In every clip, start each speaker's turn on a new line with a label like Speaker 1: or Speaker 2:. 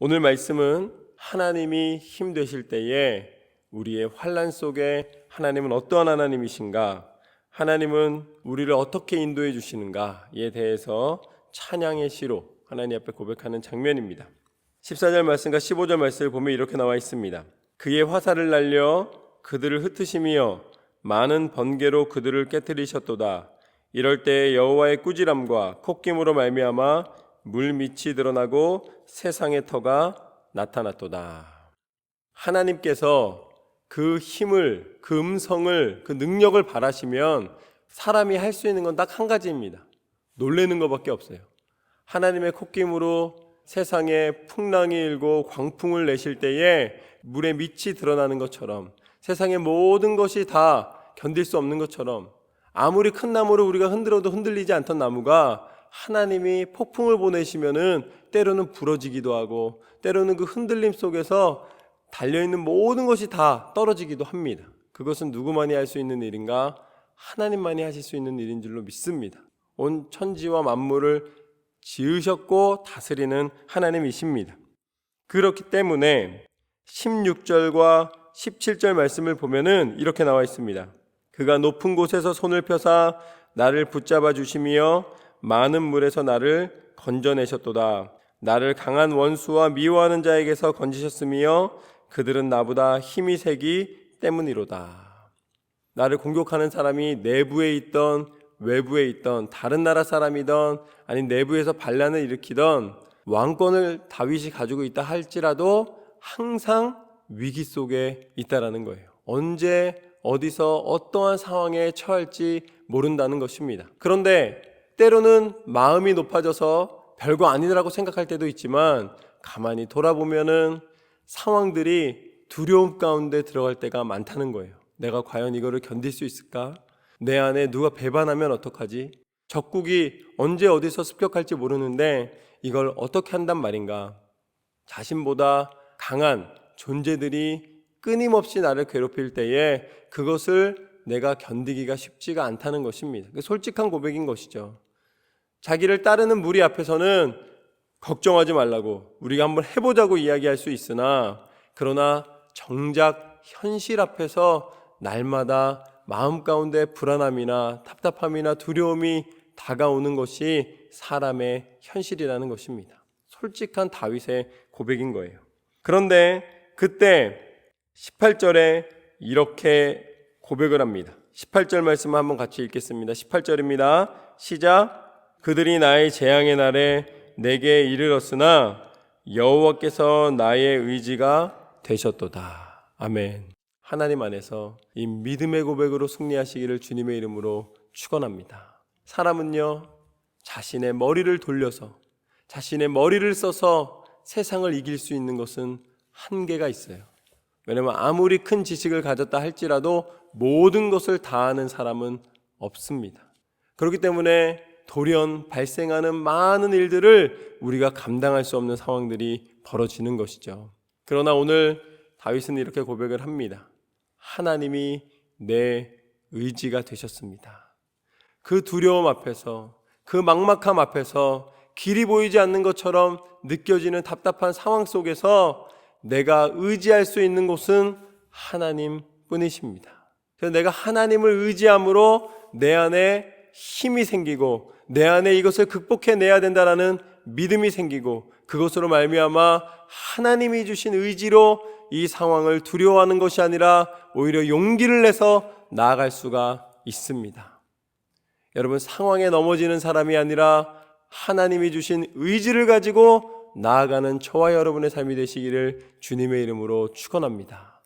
Speaker 1: 오늘 말씀은 하나님이 힘 되실 때에 우리의 환란 속에 하나님은 어떠한 하나님이신가? 하나님은 우리를 어떻게 인도해 주시는가에 대해서 찬양의 시로 하나님 앞에 고백하는 장면입니다. 14절 말씀과 15절 말씀을 보면 이렇게 나와 있습니다. 그의 화살을 날려 그들을 흩으시며 많은 번개로 그들을 깨뜨리셨도다. 이럴 때 여호와의 꾸지람과 콧김으로 말미암아 물 밑이 드러나고 세상의 터가 나타났도다. 하나님께서 그 힘을, 그 음성을, 그 능력을 바라시면 사람이 할 수 있는 건 딱 한 가지입니다. 놀래는 것밖에 없어요. 하나님의 콧김으로 세상에 풍랑이 일고 광풍을 내실 때에 물의 밑이 드러나는 것처럼 세상의 모든 것이 다 견딜 수 없는 것처럼 아무리 큰 나무를 우리가 흔들어도 흔들리지 않던 나무가 하나님이 폭풍을 보내시면은 때로는 부러지기도 하고 때로는 그 흔들림 속에서 달려있는 모든 것이 다 떨어지기도 합니다. 그것은 누구만이 할 수 있는 일인가? 하나님만이 하실 수 있는 일인 줄로 믿습니다. 온 천지와 만물을 지으셨고 다스리는 하나님이십니다. 그렇기 때문에 16절과 17절 말씀을 보면은 이렇게 나와 있습니다. 그가 높은 곳에서 손을 펴사 나를 붙잡아 주시며 많은 물에서 나를 건져내셨도다. 나를 강한 원수와 미워하는 자에게서 건지셨으며 그들은 나보다 힘이 세기 때문이로다. 나를 공격하는 사람이 내부에 있던 외부에 있던 다른 나라 사람이던 아니 내부에서 반란을 일으키던 왕권을 다윗이 가지고 있다 할지라도 항상 위기 속에 있다라는 거예요. 언제 어디서 어떠한 상황에 처할지 모른다는 것입니다. 그런데 때로는 마음이 높아져서 별거 아니라고 생각할 때도 있지만 가만히 돌아보면은 상황들이 두려움 가운데 들어갈 때가 많다는 거예요. 내가 과연 이거를 견딜 수 있을까? 내 안에 누가 배반하면 어떡하지? 적국이 언제 어디서 습격할지 모르는데 이걸 어떻게 한단 말인가? 자신보다 강한 존재들이 끊임없이 나를 괴롭힐 때에 그것을 내가 견디기가 쉽지가 않다는 것입니다. 솔직한 고백인 것이죠. 자기를 따르는 무리 앞에서는 걱정하지 말라고 우리가 한번 해보자고 이야기할 수 있으나 그러나 정작 현실 앞에서 날마다 마음 가운데 불안함이나 답답함이나 두려움이 다가오는 것이 사람의 현실이라는 것입니다. 솔직한 다윗의 고백인 거예요. 그런데 그때 18절에 이렇게 고백을 합니다. 18절 말씀 한번 같이 읽겠습니다. 18절입니다. 시작. 그들이 나의 재앙의 날에 내게 이르렀으나 여호와께서 나의 의지가 되셨도다. 아멘. 하나님 안에서 이 믿음의 고백으로 승리하시기를 주님의 이름으로 축원합니다. 사람은요 자신의 머리를 돌려서 자신의 머리를 써서 세상을 이길 수 있는 것은 한계가 있어요. 왜냐하면 아무리 큰 지식을 가졌다 할지라도 모든 것을 다 아는 사람은 없습니다. 그렇기 때문에 돌연 발생하는 많은 일들을 우리가 감당할 수 없는 상황들이 벌어지는 것이죠. 그러나 오늘 다윗은 이렇게 고백을 합니다. 하나님이 내 의지가 되셨습니다. 그 두려움 앞에서, 그 막막함 앞에서 길이 보이지 않는 것처럼 느껴지는 답답한 상황 속에서 내가 의지할 수 있는 곳은 하나님 뿐이십니다. 그래서 내가 하나님을 의지함으로 내 안에 힘이 생기고 내 안에 이것을 극복해 내야 된다라는 믿음이 생기고 그것으로 말미암아 하나님이 주신 의지로 이 상황을 두려워하는 것이 아니라 오히려 용기를 내서 나아갈 수가 있습니다. 여러분 상황에 넘어지는 사람이 아니라 하나님이 주신 의지를 가지고 나아가는 저와 여러분의 삶이 되시기를 주님의 이름으로 축원합니다.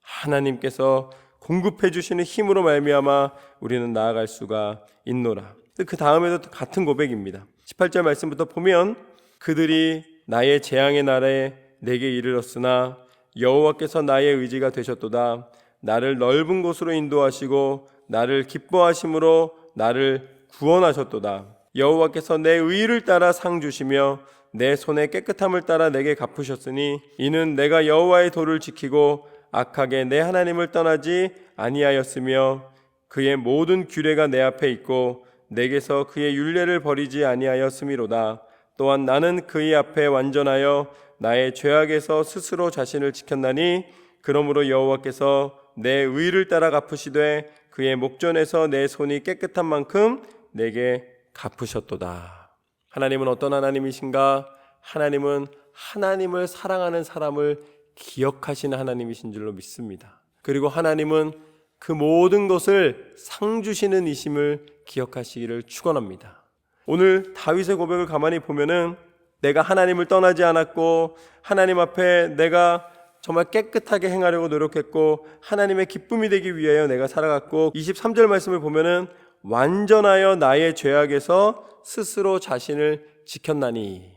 Speaker 1: 하나님께서 공급해 주시는 힘으로 말미암아 우리는 나아갈 수가 있노라. 그 다음에도 같은 고백입니다. 18절 말씀부터 보면 그들이 나의 재앙의 날에 내게 이르렀으나 여호와께서 나의 의지가 되셨도다. 나를 넓은 곳으로 인도하시고 나를 기뻐하심으로 나를 구원하셨도다. 여호와께서 내 의를 따라 상 주시며 내 손의 깨끗함을 따라 내게 갚으셨으니 이는 내가 여호와의 도를 지키고 악하게 내 하나님을 떠나지 아니하였으며 그의 모든 규례가 내 앞에 있고 내게서 그의 윤례를 버리지 아니하였음이로다. 또한 나는 그의 앞에 완전하여 나의 죄악에서 스스로 자신을 지켰나니 그러므로 여호와께서 내 의를 따라 갚으시되 그의 목전에서 내 손이 깨끗한 만큼 내게 갚으셨도다. 하나님은 어떤 하나님이신가? 하나님은 하나님을 사랑하는 사람을 기억하시는 하나님이신 줄로 믿습니다. 그리고 하나님은 그 모든 것을 상 주시는 이심을 기억하시기를 축원합니다. 오늘 다윗의 고백을 가만히 보면은 내가 하나님을 떠나지 않았고 하나님 앞에 내가 정말 깨끗하게 행하려고 노력했고 하나님의 기쁨이 되기 위하여 내가 살아갔고 23절 말씀을 보면은 완전하여 나의 죄악에서 스스로 자신을 지켰나니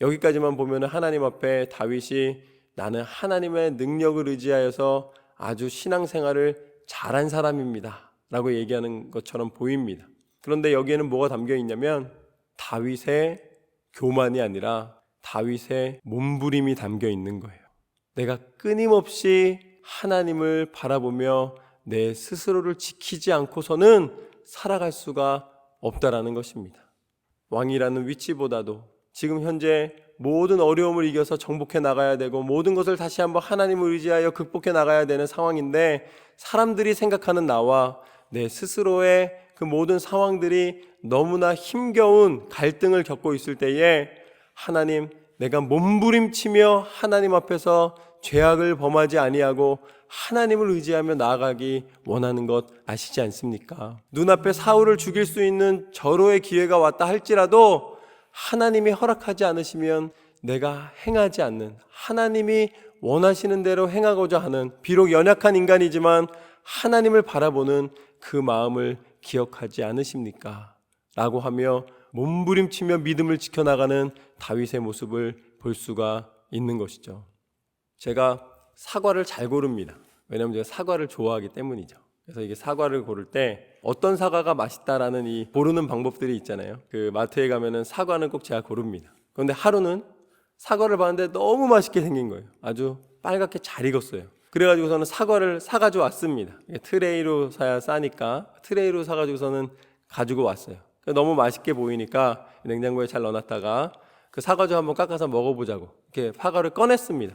Speaker 1: 여기까지만 보면은 하나님 앞에 다윗이 나는 하나님의 능력을 의지하여서 아주 신앙생활을 잘한 사람입니다. 라고 얘기하는 것처럼 보입니다. 그런데 여기에는 뭐가 담겨 있냐면 다윗의 교만이 아니라 다윗의 몸부림이 담겨 있는 거예요. 내가 끊임없이 하나님을 바라보며 내 스스로를 지키지 않고서는 살아갈 수가 없다라는 것입니다. 왕이라는 위치보다도 지금 현재 모든 어려움을 이겨서 정복해 나가야 되고 모든 것을 다시 한번 하나님을 의지하여 극복해 나가야 되는 상황인데 사람들이 생각하는 나와 내 스스로의 그 모든 상황들이 너무나 힘겨운 갈등을 겪고 있을 때에 하나님 내가 몸부림치며 하나님 앞에서 죄악을 범하지 아니하고 하나님을 의지하며 나아가기 원하는 것 아시지 않습니까? 눈앞에 사울을 죽일 수 있는 절호의 기회가 왔다 할지라도 하나님이 허락하지 않으시면 내가 행하지 않는 하나님이 원하시는 대로 행하고자 하는 비록 연약한 인간이지만 하나님을 바라보는 그 마음을 기억하지 않으십니까? 라고 하며 몸부림치며 믿음을 지켜나가는 다윗의 모습을 볼 수가 있는 것이죠. 제가 사과를 잘 고릅니다. 왜냐하면 제가 사과를 좋아하기 때문이죠. 그래서 이게 사과를 고를 때 어떤 사과가 맛있다라는 이 고르는 방법들이 있잖아요. 그 마트에 가면은 사과는 꼭 제가 고릅니다. 그런데 하루는 사과를 봤는데 너무 맛있게 생긴 거예요. 아주 빨갛게 잘 익었어요. 그래가지고서는 사과를 사가지고 왔습니다. 트레이로 사야 싸니까 트레이로 사가지고서는 가지고 왔어요. 너무 맛있게 보이니까 냉장고에 잘 넣어놨다가 그 사과주 한번 깎아서 먹어보자고 이렇게 사과를 꺼냈습니다.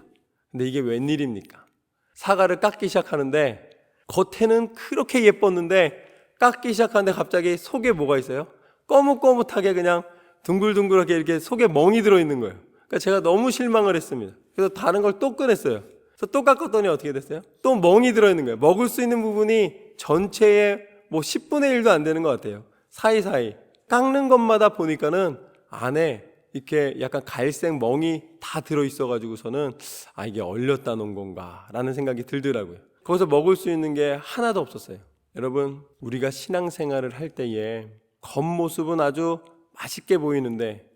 Speaker 1: 근데 이게 웬일입니까? 사과를 깎기 시작하는데 겉에는 그렇게 예뻤는데 깎기 시작하는데 갑자기 속에 뭐가 있어요? 거뭇거뭇하게 그냥 둥글둥글하게 이렇게 속에 멍이 들어있는 거예요. 그러니까 제가 너무 실망을 했습니다. 그래서 다른 걸 또 꺼냈어요. 그래서 또 깎았더니 어떻게 됐어요? 또 멍이 들어있는 거예요. 먹을 수 있는 부분이 전체의 뭐 10분의 1도 안 되는 것 같아요. 사이사이. 깎는 것마다 보니까는 안에 이렇게 약간 갈색 멍이 다 들어있어가지고서는 아, 이게 얼렸다 놓은 건가 라는 생각이 들더라고요. 거기서 먹을 수 있는 게 하나도 없었어요. 여러분, 우리가 신앙생활을 할 때에 겉모습은 아주 맛있게 보이는데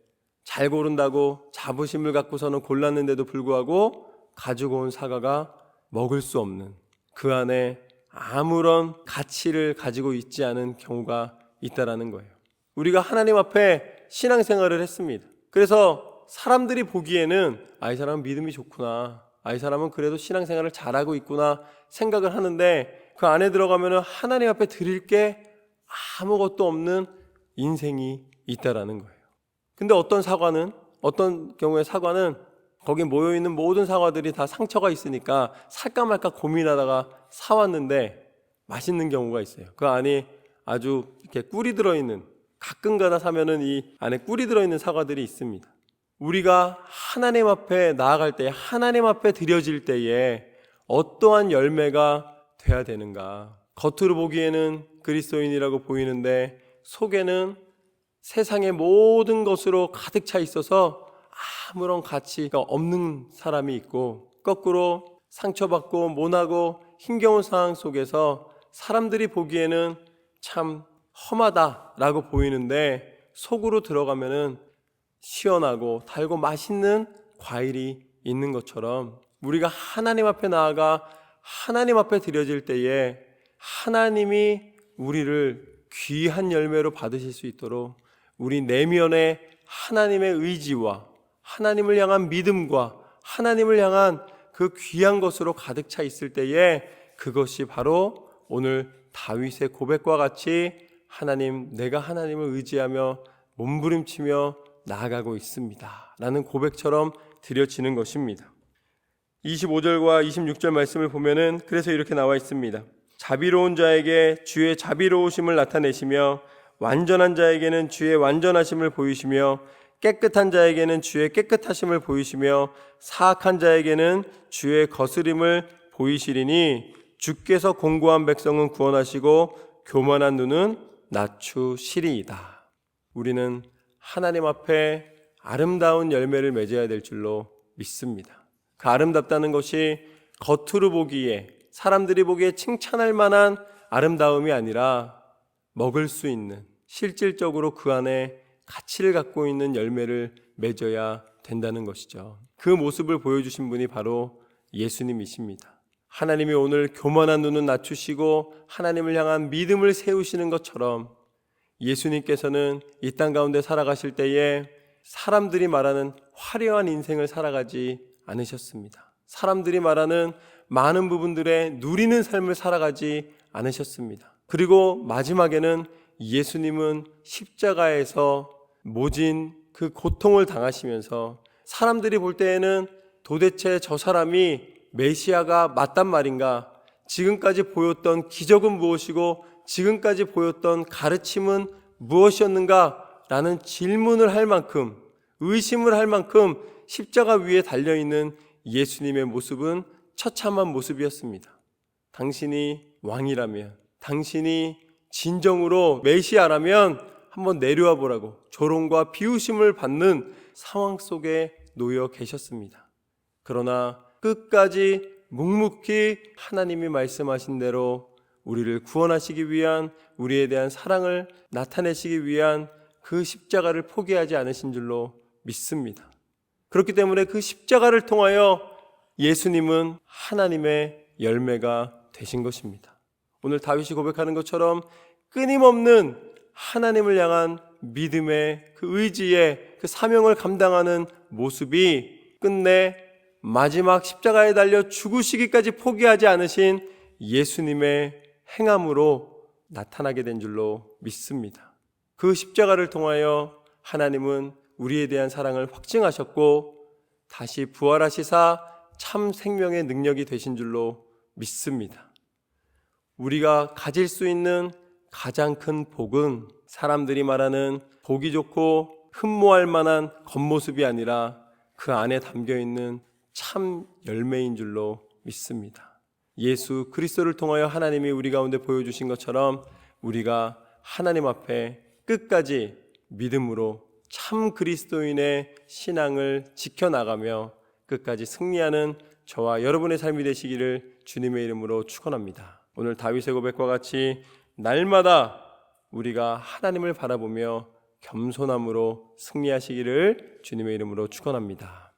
Speaker 1: 잘 고른다고 자부심을 갖고서는 골랐는데도 불구하고 가지고 온 사과가 먹을 수 없는 그 안에 아무런 가치를 가지고 있지 않은 경우가 있다라는 거예요. 우리가 하나님 앞에 신앙생활을 했습니다. 그래서 사람들이 보기에는 아, 이 사람은 믿음이 좋구나. 아, 이 사람은 그래도 신앙생활을 잘하고 있구나 생각을 하는데 그 안에 들어가면 하나님 앞에 드릴 게 아무것도 없는 인생이 있다라는 거예요. 근데 어떤 사과는 어떤 경우에 사과는 거기 모여 있는 모든 사과들이 다 상처가 있으니까 살까 말까 고민하다가 사왔는데 맛있는 경우가 있어요. 그 안에 아주 이렇게 꿀이 들어 있는 가끔가다 사면은 이 안에 꿀이 들어 있는 사과들이 있습니다. 우리가 하나님 앞에 나아갈 때 하나님 앞에 드려질 때에 어떠한 열매가 돼야 되는가? 겉으로 보기에는 그리스도인이라고 보이는데 속에는 세상의 모든 것으로 가득 차 있어서 아무런 가치가 없는 사람이 있고 거꾸로 상처받고 모나고 힘겨운 상황 속에서 사람들이 보기에는 참 험하다라고 보이는데 속으로 들어가면은 시원하고 달고 맛있는 과일이 있는 것처럼 우리가 하나님 앞에 나아가 하나님 앞에 드려질 때에 하나님이 우리를 귀한 열매로 받으실 수 있도록 우리 내면에 하나님의 의지와 하나님을 향한 믿음과 하나님을 향한 그 귀한 것으로 가득 차 있을 때에 그것이 바로 오늘 다윗의 고백과 같이 하나님 내가 하나님을 의지하며 몸부림치며 나아가고 있습니다. 라는 고백처럼 드려지는 것입니다. 25절과 26절 말씀을 보면은 그래서 이렇게 나와 있습니다. 자비로운 자에게 주의 자비로우심을 나타내시며 완전한 자에게는 주의 완전하심을 보이시며 깨끗한 자에게는 주의 깨끗하심을 보이시며 사악한 자에게는 주의 거스림을 보이시리니 주께서 공고한 백성은 구원하시고 교만한 눈은 낮추시리이다. 우리는 하나님 앞에 아름다운 열매를 맺어야 될 줄로 믿습니다. 그 아름답다는 것이 겉으로 보기에 사람들이 보기에 칭찬할 만한 아름다움이 아니라 먹을 수 있는 실질적으로 그 안에 가치를 갖고 있는 열매를 맺어야 된다는 것이죠. 그 모습을 보여주신 분이 바로 예수님이십니다. 하나님이 오늘 교만한 눈은 낮추시고 하나님을 향한 믿음을 세우시는 것처럼 예수님께서는 이 땅 가운데 살아가실 때에 사람들이 말하는 화려한 인생을 살아가지 않으셨습니다. 사람들이 말하는 많은 부분들에 누리는 삶을 살아가지 않으셨습니다. 그리고 마지막에는 예수님은 십자가에서 모진 그 고통을 당하시면서 사람들이 볼 때에는 도대체 저 사람이 메시아가 맞단 말인가? 지금까지 보였던 기적은 무엇이고 지금까지 보였던 가르침은 무엇이었는가? 라는 질문을 할 만큼 의심을 할 만큼 십자가 위에 달려 있는 예수님의 모습은 처참한 모습이었습니다. 당신이 왕이라면, 당신이 진정으로 메시아라면 한번 내려와 보라고 조롱과 비웃음을 받는 상황 속에 놓여 계셨습니다. 그러나 끝까지 묵묵히 하나님이 말씀하신 대로 우리를 구원하시기 위한 우리에 대한 사랑을 나타내시기 위한 그 십자가를 포기하지 않으신 줄로 믿습니다. 그렇기 때문에 그 십자가를 통하여 예수님은 하나님의 열매가 되신 것입니다. 오늘 다윗이 고백하는 것처럼 끊임없는 하나님을 향한 믿음의 그 의지의 그 사명을 감당하는 모습이 끝내 마지막 십자가에 달려 죽으시기까지 포기하지 않으신 예수님의 행함으로 나타나게 된 줄로 믿습니다. 그 십자가를 통하여 하나님은 우리에 대한 사랑을 확증하셨고 다시 부활하시사 참 생명의 능력이 되신 줄로 믿습니다. 우리가 가질 수 있는 가장 큰 복은 사람들이 말하는 보기 좋고 흠모할 만한 겉모습이 아니라 그 안에 담겨 있는 참 열매인 줄로 믿습니다. 예수 그리스도를 통하여 하나님이 우리 가운데 보여주신 것처럼 우리가 하나님 앞에 끝까지 믿음으로 참 그리스도인의 신앙을 지켜나가며 끝까지 승리하는 저와 여러분의 삶이 되시기를 주님의 이름으로 축원합니다. 오늘 다윗의 고백과 같이 날마다 우리가 하나님을 바라보며 겸손함으로 승리하시기를 주님의 이름으로 축원합니다.